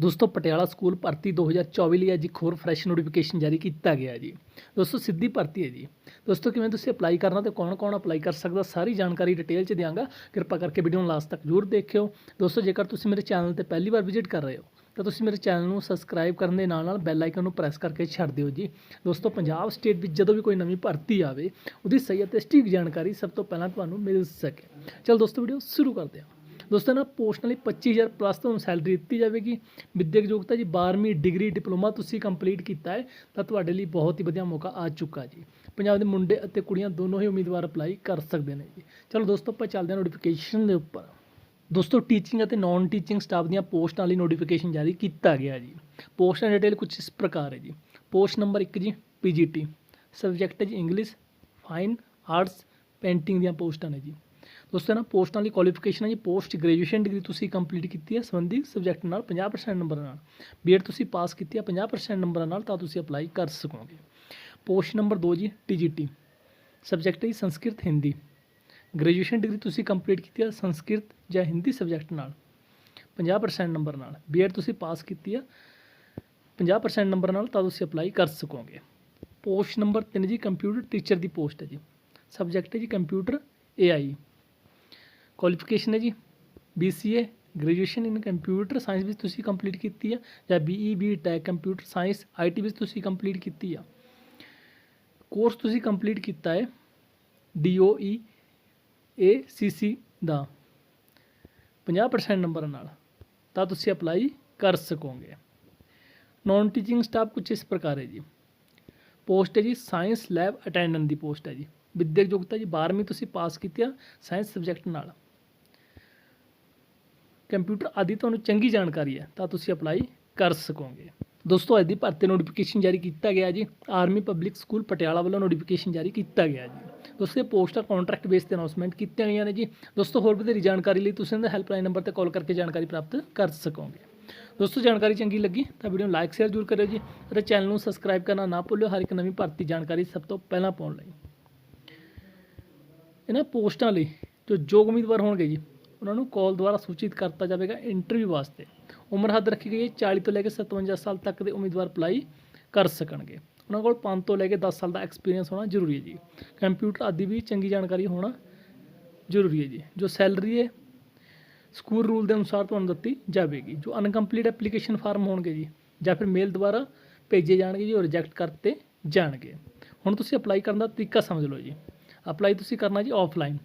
ਦੋਸਤੋ, ਪਟਿਆਲਾ ਸਕੂਲ ਭਰਤੀ 2024 ਲਈ ਅੱਜ ਇੱਕ ਹੋਰ ਫਰੈਸ਼ ਨੋਟੀਫਿਕੇਸ਼ਨ ਜਾਰੀ ਕੀਤਾ ਗਿਆ ਜੀ। ਦੋਸਤੋ, ਸਿੱਧੀ ਭਰਤੀ ਹੈ ਜੀ। ਦੋਸਤੋ, ਕਿਵੇਂ ਤੁਸੀਂ ਅਪਲਾਈ ਕਰਨਾ ਤੇ ਕੌਣ-ਕੌਣ ਅਪਲਾਈ ਕਰ ਸਕਦਾ, ਸਾਰੀ ਜਾਣਕਾਰੀ ਡਿਟੇਲ 'ਚ ਦਿਆਂਗਾ। ਕਿਰਪਾ ਕਰਕੇ ਵੀਡੀਓ ਨੂੰ ਲਾਸਟ ਤੱਕ ਜ਼ਰੂਰ ਦੇਖਿਓ। ਦੋਸਤੋ, ਜੇਕਰ ਤੁਸੀਂ ਮੇਰੇ ਚੈਨਲ ਤੇ ਪਹਿਲੀ ਵਾਰ ਵਿਜ਼ਿਟ ਕਰ ਰਹੇ ਹੋ, ਤਾਂ ਤੁਸੀਂ ਮੇਰੇ ਚੈਨਲ ਨੂੰ ਸਬਸਕ੍ਰਾਈਬ ਕਰਨ ਦੇ ਨਾਲ ਨਾਲ ਬੈਲ ਆਈਕਨ ਨੂੰ ਪ੍ਰੈਸ ਕਰਕੇ ਛੱਡ ਦਿਓ ਜੀ। ਦੋਸਤੋ, ਪੰਜਾਬ ਸਟੇਟ ਵਿੱਚ ਜਦੋਂ ਵੀ ਕੋਈ ਨਵੀਂ ਭਰਤੀ ਆਵੇ, ਉਹਦੀ ਸਹੀ ਅਤੇ ਸਟੀਕ ਜਾਣਕਾਰੀ ਸਭ ਤੋਂ ਪਹਿਲਾਂ ਤੁਹਾਨੂੰ ਮਿਲ ਸਕੇ। ਚਲ ਦੋਸਤੋ ਵੀਡੀਓ ਸ਼ੁਰੂ ਕਰਦੇ ਹਾਂ। ਦੋਸਤੋ ਨਾ ਪੋਸਟਾਂ ਲਈ 25000 ਪਲੱਸ ਤੁਹਾਨੂੰ ਸੈਲਰੀ ਦਿੱਤੀ ਜਾਵੇਗੀ। ਵਿਦਿਅਕ ਯੋਗਤਾ ਜੀ 12ਵੀਂ ਡਿਗਰੀ ਡਿਪਲੋਮਾ ਤੁਸੀਂ ਕੰਪਲੀਟ ਕੀਤਾ ਹੈ, ਤਾਂ ਤੁਹਾਡੇ ਲਈ ਬਹੁਤ ਹੀ ਵਧੀਆ ਮੌਕਾ ਆ ਚੁੱਕਾ ਜੀ। ਪੰਜਾਬ ਦੇ ਮੁੰਡੇ ਅਤੇ ਕੁੜੀਆਂ ਦੋਨੋਂ ਹੀ ਉਮੀਦਵਾਰ ਅਪਲਾਈ ਕਰ ਸਕਦੇ ਨੇ ਜੀ। ਚਲੋ ਦੋਸਤੋ, ਆਪਾਂ ਚੱਲਦੇ ਹਾਂ ਨੋਟੀਫਿਕੇਸ਼ਨ ਦੇ ਉੱਪਰ। ਦੋਸਤੋ ਟੀਚਿੰਗ ਅਤੇ ਨਾਨ ਟੀਚਿੰਗ ਸਟਾਫ ਦੀਆਂ ਪੋਸਟਾਂ ਲਈ ਨੋਟੀਫਿਕੇਸ਼ਨ ਜਾਰੀ ਕੀਤਾ ਗਿਆ ਜੀ। ਪੋਸਟਾਂ ਦੀ ਡਿਟੇਲ ਕੁਝ ਇਸ ਪ੍ਰਕਾਰ ਹੈ ਜੀ। ਪੋਸਟ ਨੰਬਰ 1 ਜੀ ਪੀਜੀਟੀ ਸਬਜੈਕਟ ਹੈ ਜੀ ਇੰਗਲਿਸ਼ ਫਾਈਨ ਆਰਟਸ ਪੇਂਟਿੰਗ ਦੀਆਂ ਪੋਸਟਾਂ ਨੇ ਜੀ। ਦੋਸਤੋ ਨਾ ਪੋਸਟਾਂ ਲਈ ਕੁਆਲੀਫਿਕੇਸ਼ਨ ਹੈ ਜੀ। ਪੋਸਟ ਗ੍ਰੈਜੂਏਸ਼ਨ ਡਿਗਰੀ ਤੁਸੀਂ ਕੰਪਲੀਟ ਕੀਤੀ ਹੈ ਸੰਬੰਧੀ ਸਬਜੈਕਟ ਨਾਲ 50% ਨੰਬਰਾਂ ਨਾਲ। ਬੀਐਡ ਤੁਸੀਂ ਪਾਸ ਕੀਤੀ ਹੈ 50% ਨੰਬਰਾਂ ਨਾਲ, ਤਾਂ ਤੁਸੀਂ ਅਪਲਾਈ ਕਰ ਸਕੋਗੇ। ਪੋਸਟ ਨੰਬਰ 2 ਜੀ ਟੀਜੀਟੀ ਸਬਜੈਕਟ ਹੈ ਜੀ ਸੰਸਕ੍ਰਿਤ ਹਿੰਦੀ। ਗ੍ਰੈਜੂਏਸ਼ਨ ਡਿਗਰੀ ਤੁਸੀਂ ਕੰਪਲੀਟ ਕੀਤੀ ਹੈ ਸੰਸਕ੍ਰਿਤ ਜਾਂ ਹਿੰਦੀ ਸਬਜੈਕਟ ਨਾਲ 50% ਨੰਬਰ ਨਾਲ। ਬੀਐਡ ਤੁਸੀਂ ਪਾਸ ਕੀਤੀ ਹੈ 50% ਨੰਬਰ ਨਾਲ, ਤਾਂ ਤੁਸੀਂ ਅਪਲਾਈ ਕਰ ਸਕੋਗੇ। ਪੋਸਟ ਨੰਬਰ 3 ਜੀ ਕੰਪਿਊਟਰ ਟੀਚਰ ਦੀ ਪੋਸਟ ਹੈ ਜੀ। ਸਬਜੈਕਟ ਹੈ ਜੀ ਕੰਪਿਊਟਰ ਏਆਈ ਕੁਆਲੀਫਿਕੇਸ਼ਨ ਹੈ ਜੀ BCA graduation in computer science ਵਿੱਚ ਤੁਸੀਂ ਕੰਪਲੀਟ ਕੀਤੀ ਆ, ਜਾਂ BE B tech computer science IT ਵਿੱਚ ਤੁਸੀਂ ਕੰਪਲੀਟ ਕੀਤੀ ਆ। ਕੋਰਸ ਤੁਸੀਂ ਕੰਪਲੀਟ ਕੀਤਾ ਹੈ DOE ACC ਦਾ। 50% ਨੰਬਰ ਨਾਲ, ਤਾਂ ਤੁਸੀਂ ਅਪਲਾਈ ਕਰ ਸਕੋਗੇ। ਨਾਨ ਟੀਚਿੰਗ ਸਟਾਫ ਕੁਝ ਇਸ ਪ੍ਰਕਾਰ ਹੈ ਜੀ। ਪੋਸਟ ਹੈ ਜੀ ਸਾਇੰਸ ਲੈਬ ਅਟੈਂਡੈਂਟ ਦੀ ਪੋਸਟ ਹੈ ਜੀ। ਵਿਦਿਅਕ ਯੋਗਤਾ ਜੀ 12ਵੀਂ ਤੁਸੀਂ ਪਾਸ ਕੀਤੀ ਆ ਸਾਇੰਸ ਸਬਜੈਕਟ ਨਾਲ। ਕੰਪਿਊਟਰ ਆਦਿ ਤੁਹਾਨੂੰ ਚੰਗੀ ਜਾਣਕਾਰੀ ਹੈ, ਤਾਂ ਤੁਸੀਂ ਅਪਲਾਈ ਕਰ ਸਕੋਗੇ। ਦੋਸਤੋ, ਅੱਜ ਦੀ ਭਰਤੀ ਨੋਟੀਫਿਕੇਸ਼ਨ ਜਾਰੀ ਕੀਤਾ ਗਿਆ ਜੀ। ਆਰਮੀ ਪਬਲਿਕ ਸਕੂਲ ਪਟਿਆਲਾ ਵੱਲੋਂ ਨੋਟੀਫਿਕੇਸ਼ਨ ਜਾਰੀ ਕੀਤਾ ਗਿਆ ਜੀ। ਦੋਸਤੋ, ਇਹ ਪੋਸਟਾਂ ਕੰਟਰੈਕਟ ਬੇਸ ਤੇ ਅਨਾਉਂਸਮੈਂਟ ਕੀਤੀਆਂ ਗਈਆਂ ਨੇ ਜੀ। ਦੋਸਤੋ, ਹੋਰ ਵਧੇਰੀ ਜਾਣਕਾਰੀ ਲਈ ਤੁਸੀਂ ਇਹਨਾਂ ਦਾ ਹੈਲਪਲਾਈਨ ਨੰਬਰ ਤੇ ਕਾਲ ਕਰਕੇ ਜਾਣਕਾਰੀ ਪ੍ਰਾਪਤ ਕਰ ਸਕੋਗੇ। ਦੋਸਤੋ, ਜਾਣਕਾਰੀ ਚੰਗੀ ਲੱਗੀ ਤਾਂ ਵੀਡੀਓ ਨੂੰ ਲਾਈਕ ਸ਼ੇਅਰ ਜ਼ਰੂਰ ਕਰਿਓ ਜੀ। ਅਤੇ ਚੈਨਲ ਨੂੰ ਸਬਸਕ੍ਰਾਈਬ ਕਰਨਾ ਨਾ ਭੁੱਲਿਓ, ਹਰ ਇੱਕ ਨਵੀਂ ਭਰਤੀ ਜਾਣਕਾਰੀ ਸਭ ਤੋਂ ਪਹਿਲਾਂ ਪਾਉਣ ਲਈ। ਇਹਨਾਂ ਪੋਸਟਾਂ ਲਈ ਜੋ ਯੋਗ ਉਮੀਦਵਾਰ ਹੋਣਗੇ ਜੀ ਉਹਨਾਂ ਨੂੰ ਕਾਲ ਦੁਆਰਾ ਸੂਚਿਤ ਕਰਤਾ ਜਾਵੇਗਾ ਇੰਟਰਵਿਊ ਵਾਸਤੇ। ਉਮਰ ਹੱਦ ਰੱਖੀ ਗਈ ਹੈ 40 ਤੋਂ ਲੈ ਕੇ 57 ਸਾਲ ਤੱਕ ਦੇ ਉਮੀਦਵਾਰ ਅਪਲਾਈ ਕਰ ਸਕਣਗੇ। ਉਹਨਾਂ ਕੋਲ 5 ਤੋਂ ਲੈ ਕੇ 10 ਸਾਲ ਦਾ ਐਕਸਪੀਰੀਅੰਸ ਹੋਣਾ ਜ਼ਰੂਰੀ ਹੈ ਜੀ। ਕੰਪਿਊਟਰ ਆਦਿ ਵੀ ਚੰਗੀ ਜਾਣਕਾਰੀ ਹੋਣਾ ਜ਼ਰੂਰੀ ਹੈ ਜੀ। ਜੋ ਸੈਲਰੀ ਹੈ, ਸਕੂਲ ਰੂਲ ਦੇ ਅਨੁਸਾਰ ਤੁਹਾਨੂੰ ਦਿੱਤੀ ਜਾਵੇਗੀ। ਜੋ ਅਨਕੰਪਲੀਟ ਐਪਲੀਕੇਸ਼ਨ ਫਾਰਮ ਹੋਣਗੇ ਜੀ, ਜਾਂ ਫਿਰ ਮੇਲ ਦੁਆਰਾ ਭੇਜੇ ਜਾਣਗੇ ਜੀ, ਉਹ ਰਿਜੈਕਟ ਕਰਤੇ ਜਾਣਗੇ। ਹੁਣ ਤੁਸੀਂ ਅਪਲਾਈ ਕਰਨ ਦਾ ਤਰੀਕਾ ਸਮਝ ਲਓ ਜੀ। ਅਪਲਾਈ ਤੁਸੀਂ ਕਰਨਾ ਜੀ ਆਫਲਾਈਨ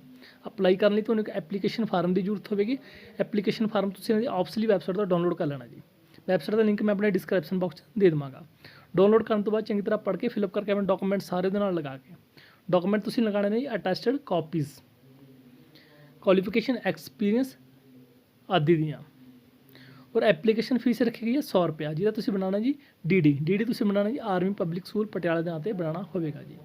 ਅਪਲਾਈ ਕਰਨ ਲਈ ਤੁਹਾਨੂੰ ਇੱਕ ਐਪਲੀਕੇਸ਼ਨ ਫਾਰਮ ਦੀ ਜ਼ਰੂਰਤ ਹੋਵੇਗੀ। ਐਪਲੀਕੇਸ਼ਨ ਫਾਰਮ ਤੁਸੀਂ ਇਹਨਾਂ ਦੀ ਆਪਸਲੀ ਵੈਬਸਾਈਟ ਤੋਂ ਡਾਊਨਲੋਡ ਕਰ ਲੈਣਾ ਜੀ। ਵੈਬਸਾਈਟ ਦਾ ਲਿੰਕ ਮੈਂ ਆਪਣੇ ਡਿਸਕ੍ਰਿਪਸ਼ਨ ਬਾਕਸ 'ਚ ਦੇ ਦੇਵਾਂਗਾ। ਡਾਊਨਲੋਡ ਕਰਨ ਤੋਂ ਬਾਅਦ ਚੰਗੀ ਤਰ੍ਹਾਂ ਪੜ੍ਹ ਕੇ ਫਿਲਅਪ ਕਰਕੇ ਆਪਣੇ ਡਾਕੂਮੈਂਟ ਸਾਰੇ ਦੇ ਨਾਲ ਲਗਾ ਕੇ। ਡਾਕੂਮੈਂਟ ਤੁਸੀਂ ਲਗਾਣੇ ਨੇ ਜੀ ਅਟੈਸਟਡ ਕਾਪੀਜ਼ ਕੁਆਲੀਫਿਕੇਸ਼ਨ ਐਕਸਪੀਰੀਅੰਸ ਆਦਿ ਦੀਆਂ। ਔਰ ਐਪਲੀਕੇਸ਼ਨ ਫੀਸ ਰੱਖੀ ਗਈ ਹੈ 100 ਰੁਪਿਆ ਜਿਹਦਾ ਤੁਸੀਂ ਬਣਾਉਣਾ ਜੀ ਡੀਡੀ ਡੀਡੀ ਤੁਸੀਂ ਬਣਾਉਣਾ ਜੀ ਆਰਮੀ ਪਬਲਿਕ ਸਕੂਲ ਪਟਿਆਲਾ ਦੇ ਨਾਂ ਤੇ ਬਣਾਉਣਾ ਹੋਵੇਗਾ ਜੀ।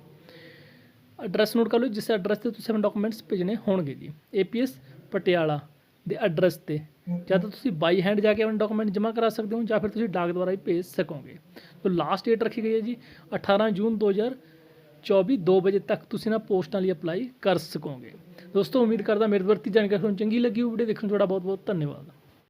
ਐਡਰੈਸ ਨੋਟ ਕਰ ਲਓ, ਜਿਸ ਐਡਰੈਸ ਤੇ ਤੁਸੀਂ ਆਪਣੇ ਡਾਕੂਮੈਂਟਸ ਭੇਜਣੇ ਹੋਣਗੇ ਜੀ। ਏਪੀਐਸ ਪਟਿਆਲਾ ਦੇ ਐਡਰੈਸ ਤੇ। ਜਾਂ ਤਾਂ ਤੁਸੀਂ ਬਾਈ ਹੈਂਡ ਜਾ ਕੇ ਆਪਣੇ ਡਾਕੂਮੈਂਟ ਜਮ੍ਹਾਂ ਕਰਾ ਸਕਦੇ ਹੋ, ਜਾਂ ਫਿਰ ਤੁਸੀਂ ਡਾਕ ਦੁਆਰਾ ਹੀ ਭੇਜ ਸਕੋਗੇ। ਸੋ ਲਾਸਟ ਡੇਟ ਰੱਖੀ ਗਈ ਹੈ ਜੀ 18 ਜੂਨ 2024 2 ਵਜੇ ਤੱਕ ਤੁਸੀਂ ਨਾ ਪੋਸਟਾਂ ਲਈ ਅਪਲਾਈ ਕਰ ਸਕੋਗੇ। ਦੋਸਤੋ, ਉਮੀਦ ਕਰਦਾ ਮੇਰੇ ਵਰਤੀ ਜਾਣਕਾਰੀ ਤੁਹਾਨੂੰ ਚੰਗੀ ਲੱਗੀ ਹੋਊ ਵੀਡੀਓ ਦੇਖਣ ਨੂੰ ਤੁਹਾਡਾ ਬਹੁਤ ਬਹੁਤ ਧੰਨਵਾਦ।